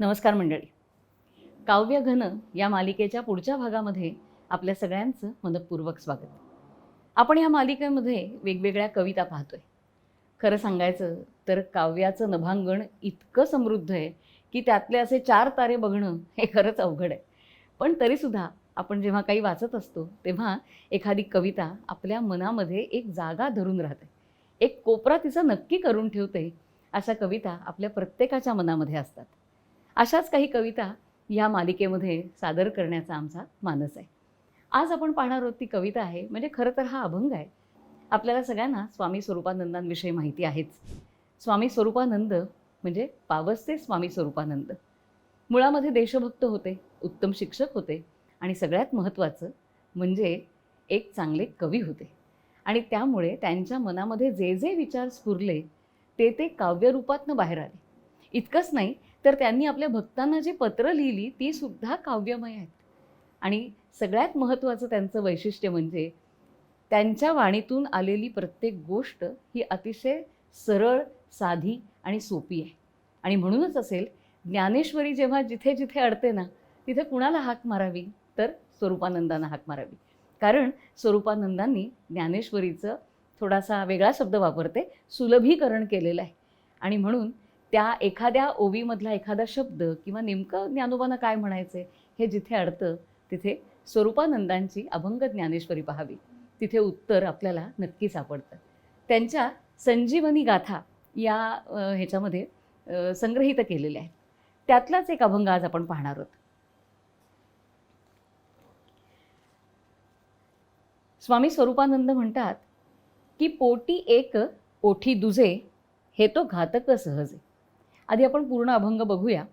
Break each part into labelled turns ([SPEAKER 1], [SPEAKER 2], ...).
[SPEAKER 1] नमस्कार मंडळी. काव्यघन या मालिकेच्या पुढच्या भागामध्ये आपल्या सगळ्यांचं मनपूर्वक स्वागत. आपण या मालिकेमध्ये वेगवेगळ्या कविता पाहतोय. खरं सांगायचं तर काव्याचं नभांगण इतकं समृद्ध आहे की त्यातले असे चार तारे बघणं हे खरंच अवघड आहे. पण तरीसुद्धा आपण जेव्हा काही वाचत असतो तेव्हा एखादी कविता आपल्या मनामध्ये एक जागा धरून राहते. एक कोपरा तिचा नक्की करून ठेवते अशा कविता आपल्या प्रत्येकाच्या मनामध्ये असतात. अशाच काही कविता या मालिकेमध्ये सादर करण्याचा आमचा मानस आहे. आज आपण पाहणार आहोत ती कविता आहे म्हणजे खरं तर हा अभंग आहे. आपल्याला सगळ्यांना स्वामी स्वरूपानंदांविषयी माहिती आहेच. स्वामी स्वरूपानंद म्हणजे पावसचे स्वामी स्वरूपानंद. मुळामध्ये देशभक्त होते उत्तम शिक्षक होते आणि सगळ्यात महत्त्वाचं म्हणजे एक चांगले कवी होते. आणि त्यामुळे त्यांच्या मनामध्ये जे जे विचार स्फुरले ते ते काव्यरूपातनं बाहेर आले. इतकंच नाही तर त्यांनी आपल्या भक्तांना जी पत्र लिहिली ती सुद्धा काव्यमय आहेत. आणि सगळ्यात महत्त्वाचं त्यांचं वैशिष्ट्य म्हणजे त्यांच्या वाणीतून आलेली प्रत्येक गोष्ट ही अतिशय सरळ साधी आणि सोपी आहे. आणि म्हणूनच असेल ज्ञानेश्वरी जेव्हा जिथे जिथे अडते ना तिथे कुणाला हाक मारावी? तर स्वरूपानंदांना हाक मारावी. कारण स्वरूपानंदांनी ज्ञानेश्वरीचं थोडासा वेगळा शब्द वापरते सुलभीकरण केलेलं आहे. आणि म्हणून त्या एखाद्या ओवीमधला एखादा शब्द किंवा नेमकं ज्ञानोबांना काय म्हणायचं हे जिथे अडतं तिथे स्वरूपानंदांची अभंग ज्ञानेश्वरी पाहावी. तिथे उत्तर आपल्याला नक्की सापडतं. त्यांच्या संजीवनी गाथा या ह्याच्यामध्ये संग्रहित केलेल्या आहेत. त्यातलाच एक अभंग आज आपण पाहणार आहोत. स्वामी स्वरूपानंद म्हणतात की पोटी एक ओठी दुजे हे तो घातक सहज. आहे आधी आपण पूर्ण अभंग बघूया.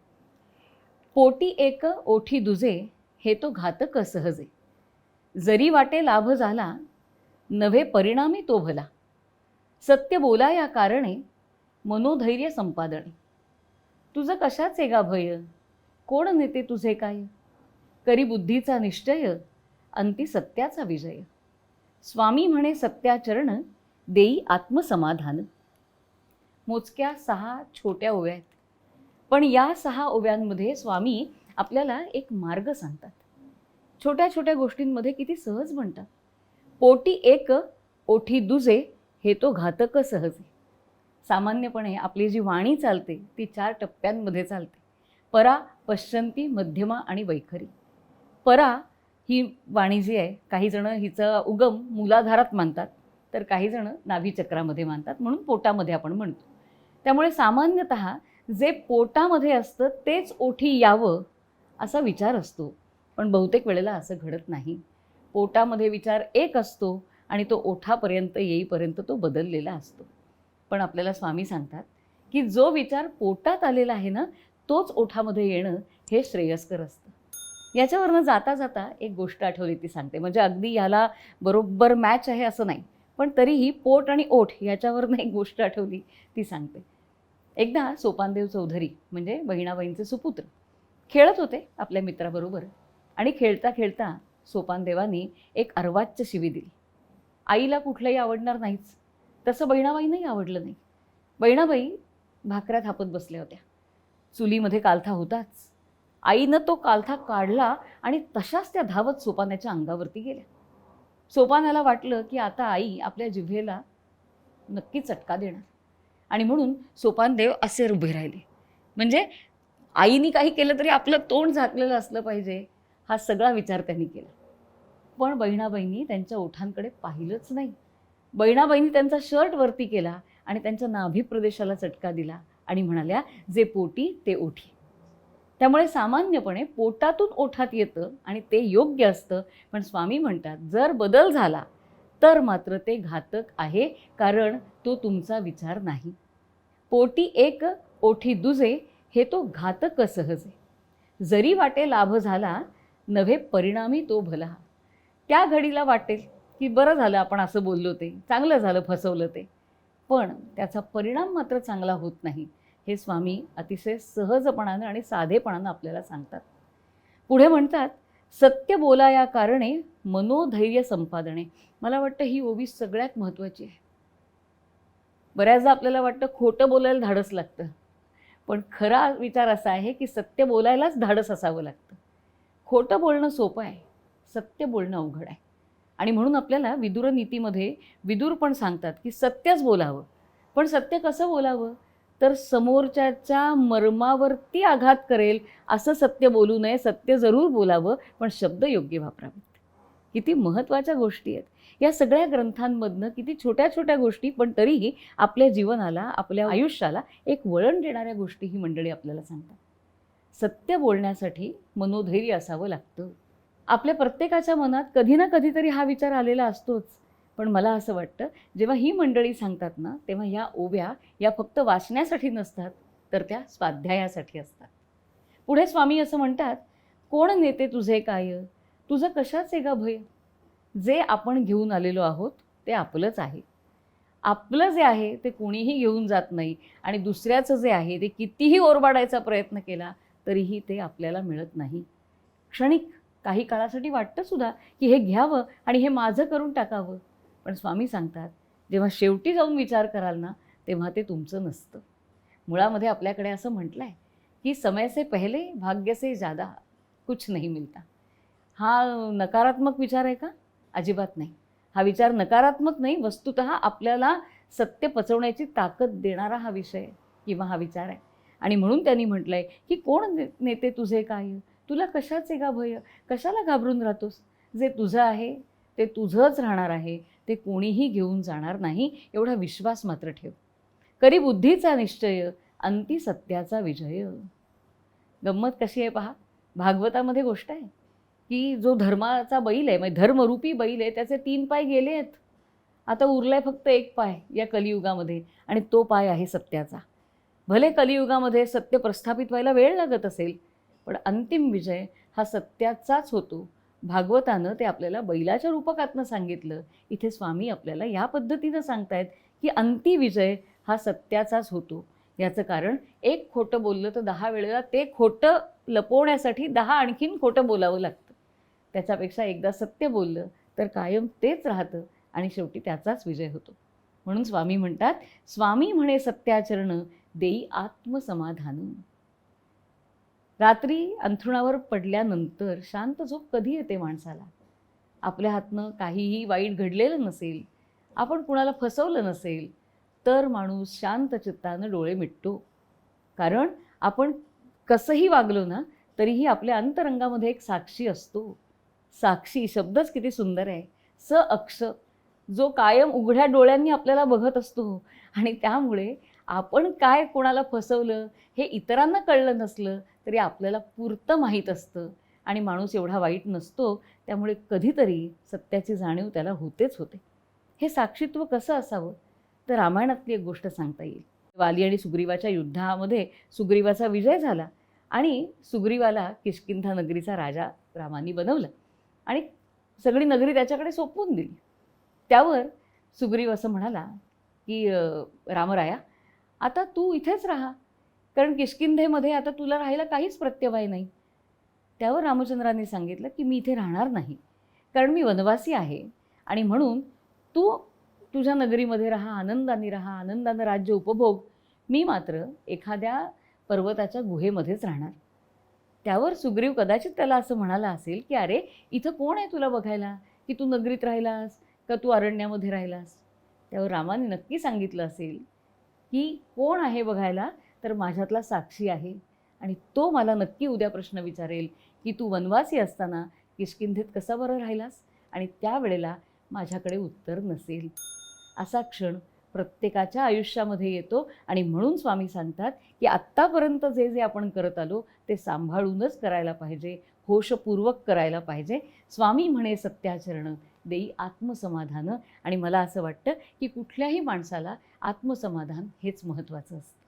[SPEAKER 1] पोटी एक ओठी दुजे हे तो घातक सहजे जरी वाटे लाभ झाला नव्हे परिणामी तो भला. सत्य बोला या कारणे मनोधैर्य संपादने तुझं कशाचे गा भय? कोण नेते तुझे काय? करी बुद्धीचा निश्चय अंती सत्याचा विजय. स्वामी म्हणे सत्याचरण देई आत्मसमाधान. मोजक्या सहा छोट्या ओव्या आहेत. पण या सहा ओव्यांमध्ये स्वामी आपल्याला एक मार्ग सांगतात. छोट्या छोट्या गोष्टींमध्ये किती सहज म्हणतात. पोटी एक ओठी दुजे हे तो घातक सहज. आहे सामान्यपणे आपली जी वाणी चालते ती चार टप्प्यांमध्ये चालते. परा पश्चंती मध्यमा आणि वैखरी. परा ही वाणी जी आहे काही जणं हिचा उगम मूलाधारात मानतात तर काही जणं नाभीचक्रामध्ये मानतात म्हणून पोटामध्ये आपण म्हणतो. त्यामुळे सामान्यतः जे पोटामध्ये असतं तेच ओठी यावं असा विचार असतो. पण बहुतेक वेळेला असं घडत नाही. पोटामध्ये विचार एक असतो आणि तो ओठापर्यंत येईपर्यंत तो बदललेला असतो. पण आपल्याला स्वामी सांगतात की जो विचार पोटात आलेला आहे ना तोच ओठामध्ये येणं हे श्रेयस्कर असतं. याच्यावरनं जाता जाता एक गोष्ट आठवली ती सांगते. म्हणजे अगदी ह्याला बरोबर मॅच आहे असं नाही. पण तरीही पोट आणि ओठ याच्यावरनं एक गोष्ट आठवली ती सांगते. एकदा सोपानदेव चौधरी म्हणजे बहिणाबाईंचे सुपुत्र खेळत होते आपल्या मित्राबरोबर आणि खेळता खेळता सोपानदेवानी एक अर्वाच्य शिवी दिली. आईला कुठलंही आवडणार नाहीच तसं बहिणाबाईंनाही आवडलं नाही. बहिणाबाई भाकऱ्या थापत बसल्या होत्या. चुलीमध्ये कालथा होताच. आईनं तो कालथा काढला आणि तशाच त्या धावत सोपानाच्या अंगावरती गेल्या. सोपानाला वाटलं की आता आई आपल्या जिभेला नक्की चटका देणार. आणि म्हणून सोपानदेव असे उभे राहिले. म्हणजे आईनी काही केलं तरी आपलं तोंड झाकलेलं असलं पाहिजे हा सगळा विचार त्यांनी केला. पण बहिणाबाईंनी त्यांच्या ओठांकडे पाहिलंच नाही. बहिणाबाईंनी त्यांचा शर्ट वरती केला आणि त्यांच्या नाभी प्रदेशाला चटका दिला आणि म्हणाल्या जे पोटी ते ओठी. त्यामुळे सामान्यपणे पोटातून ओठात येतं आणि ते योग्य असतं. पण स्वामी म्हणतात जर बदल झाला तर मात्र ते घातक आहे कारण तो तुमचा विचार नाही. पोटी एक ओठी दुजे हे तो घातक सहज. आहे जरी वाटे लाभ झाला नव्हे परिणामी तो भला. त्या घडीला वाटेल की बरं झालं आपण असं बोललो ते चांगलं झालं फसवलं ते. पण त्याचा परिणाम मात्र चांगला होत नाही हे स्वामी अतिशय सहजपणानं आणि साधेपणानं आपल्याला सांगतात. पुढे म्हणतात सत्य बोला या कारणे मनोधैर्य संपादने. मला वाटतं ही ओवी सगळ्यात महत्त्वाची आहे. बऱ्याचदा आपल्याला वाटतं खोटं बोलायला धाडस लागतं. पण खरा विचार असा आहे की सत्य बोलायलाच धाडस असावं लागतं. खोटं बोलणं सोपं आहे. सत्य बोलणं अवघड आहे. आणि म्हणून आपल्याला विदुर नीतीमध्ये विदुर पण सांगतात की सत्यच बोलावं. पण सत्य कसं बोलावं? तर समोरच्याच्या मर्मावरती आघात करेल असं सत्य बोलू नये सत्य जरूर बोलावं पण शब्द योग्य वापरावेत किती महत्त्वाच्या गोष्टी आहेत. या सगळ्या ग्रंथांमधनं किती छोट्या छोट्या गोष्टी पण तरीही आपल्या जीवनाला आपल्या आयुष्याला एक वळण देणाऱ्या गोष्टी ही मंडळी आपल्याला सांगतात. सत्य बोलण्यासाठी मनोधैर्य असावं लागतं. आपल्या प्रत्येकाच्या मनात कधी ना कधीतरी हा विचार आलेला असतोच. पण मला असं वाटतं जेव्हा ही मंडळी सांगतात ना तेव्हा ह्या ओव्या या फक्त वाचण्यासाठी नसतात तर त्या स्वाध्यायासाठी असतात. पुढे स्वामी असं म्हणतात कोण नेते तुझे काय? तुझं कशाचे का भय? जे आपण घेऊन आलेलो आहोत ते आपलंच आहे. आपलं जे आहे ते कोणीही घेऊन जात नाही आणि दुसऱ्याचं जे आहे ते कितीही ओरबाडायचा प्रयत्न केला तरीही ते आपल्याला मिळत नाही. क्षणिक काही काळासाठी वाटतं सुद्धा की हे घ्यावं आणि हे माझं करून टाकावं. पण स्वामी सांगतात जेव्हा शेवटी जाऊन विचार कराल ना तेव्हा ते तुमचं नसतं. मुळामध्ये आपल्याकडे असं म्हटलं आहे की समय से भाग्यसे भाग्य से ज़्यादा कुछ नहीं मिलता. हा नकारात्मक विचार आहे का? अजिबात नाही. हा विचार नकारात्मक नाही वस्तुत आपल्याला सत्य पचवण्याची ताकद देणारा हा विषय किंवा हा विचार आहे. आणि म्हणून त्यांनी म्हटलं आहे की कोण ने- नेते तुझे काय? तुला कशाचे का भय? कशाला घाबरून राहतोस? जे तुझं आहे ते तुझंच राहणार आहे ते कोणीही घेऊन जाणार नाही एवढा विश्वास मात्र ठेव. करी बुद्धीचा निश्चय अंती सत्याचा विजय. गंमत कशी आहे पहा? भागवतामध्ये गोष्ट आहे. की जो धर्माचा बैल आहे म्हणजे धर्मरूपी बैल आहे त्याचे तीन पाय गेले आहेत. आता उरलाय फक्त एक पाय या कलियुगामध्ये आणि तो पाय आहे सत्याचा. भले कलियुगामध्ये सत्य प्रस्थापित व्हायला वेळ लागत असेल पण अंतिम विजय हा सत्याचाच होतो. भागवतानं ते आपल्याला बैलाच्या रूपकातनं सांगितलं. इथे स्वामी आपल्याला या पद्धतीनं सांगतायत की अंती विजय हा सत्याचाच होतो. याचं कारण एक खोटं बोललं तर दहा वेळेला ते खोटं लपवण्यासाठी दहा आणखीन खोटं बोलावं लागतं. त्याच्यापेक्षा एकदा सत्य बोललं तर कायम तेच राहतं आणि शेवटी त्याचाच विजय होतो. म्हणून स्वामी म्हणतात स्वामी म्हणे सत्याचरण देई आत्मसमाधान रात्री अंथरुणावर पडल्यानंतर शांत झोप कधी येते माणसाला? आपल्या हातनं काहीही वाईट घडलेलं नसेल आपण कुणाला फसवलं नसेल तर माणूस शांत चित्तानं डोळे मिटतो. कारण आपण कसंही वागलो ना तरीही आपल्या अंतरंगामध्ये एक साक्षी असतो. साक्षी शब्दच किती सुंदर आहे. स अक्ष जो कायम उघड्या डोळ्यांनी आपल्याला बघत असतो आणि त्यामुळे आपण काय कोणाला फसवलं हे इतरांना कळलं नसलं तरी आपल्याला पुरतं माहीत असतं. आणि माणूस एवढा वाईट नसतो त्यामुळे कधीतरी सत्याची जाणीव त्याला होतेच होते. हे साक्षीत्व कसं असावं? तर रामायणातली एक गोष्ट सांगता येईल. वाली आणि सुग्रीवाच्या युद्धामध्ये सुग्रीवाचा विजय झाला आणि सुग्रीवाला किष्किंधा नगरीचा राजा रामानी बनवलं. आणि सगळी नगरी त्याच्याकडे सोपवून दिली. त्यावर सुग्रीव असं म्हणाला की रामराया आता तू इथेच राहा. कारण किष्किंधेमध्ये आता तुला राहायला काहीच प्रत्यवाय नाही. त्यावर रामचंद्रांनी सांगितलं की मी इथे राहणार नाही. कारण मी वनवासी आहे. आणि म्हणून तू तुझ्या नगरीमध्ये राहा आनंदाने राहा आनंदानं राज्य उपभोग. मी मात्र एखाद्या पर्वताच्या गुहेमध्येच राहणार. त्यावर सुग्रीव कदाचित त्याला असं म्हणाला असेल की अरे इथं कोण आहे तुला बघायला? की तू नगरीत राहिलास? का तू अरण्यामध्ये राहिलास? त्यावर रामाने नक्की सांगितलं असेल की कोण आहे बघायला? तर माझ्यातला साक्षी आहे. आणि तो मला नक्की उद्या प्रश्न विचारेल की तू वनवासी असताना किशकिंधेत कसा बरं राहिलास? आणि त्यावेळेला माझ्याकडे उत्तर नसेल. असा क्षण प्रत्येकाच्या आयुष्यामध्ये येतो. आणि म्हणून स्वामी सांगतात की आत्तापर्यंत जे जे आपण करत आलो ते सांभाळूनच करायला पाहिजे. होशपूर्वक करायला पाहिजे. स्वामी म्हणे सत्याचरण देई आत्मसमाधान. आणि मला असं वाटतं की कुठल्याही माणसाला आत्मसमाधान हेच महत्त्वाचं असतं.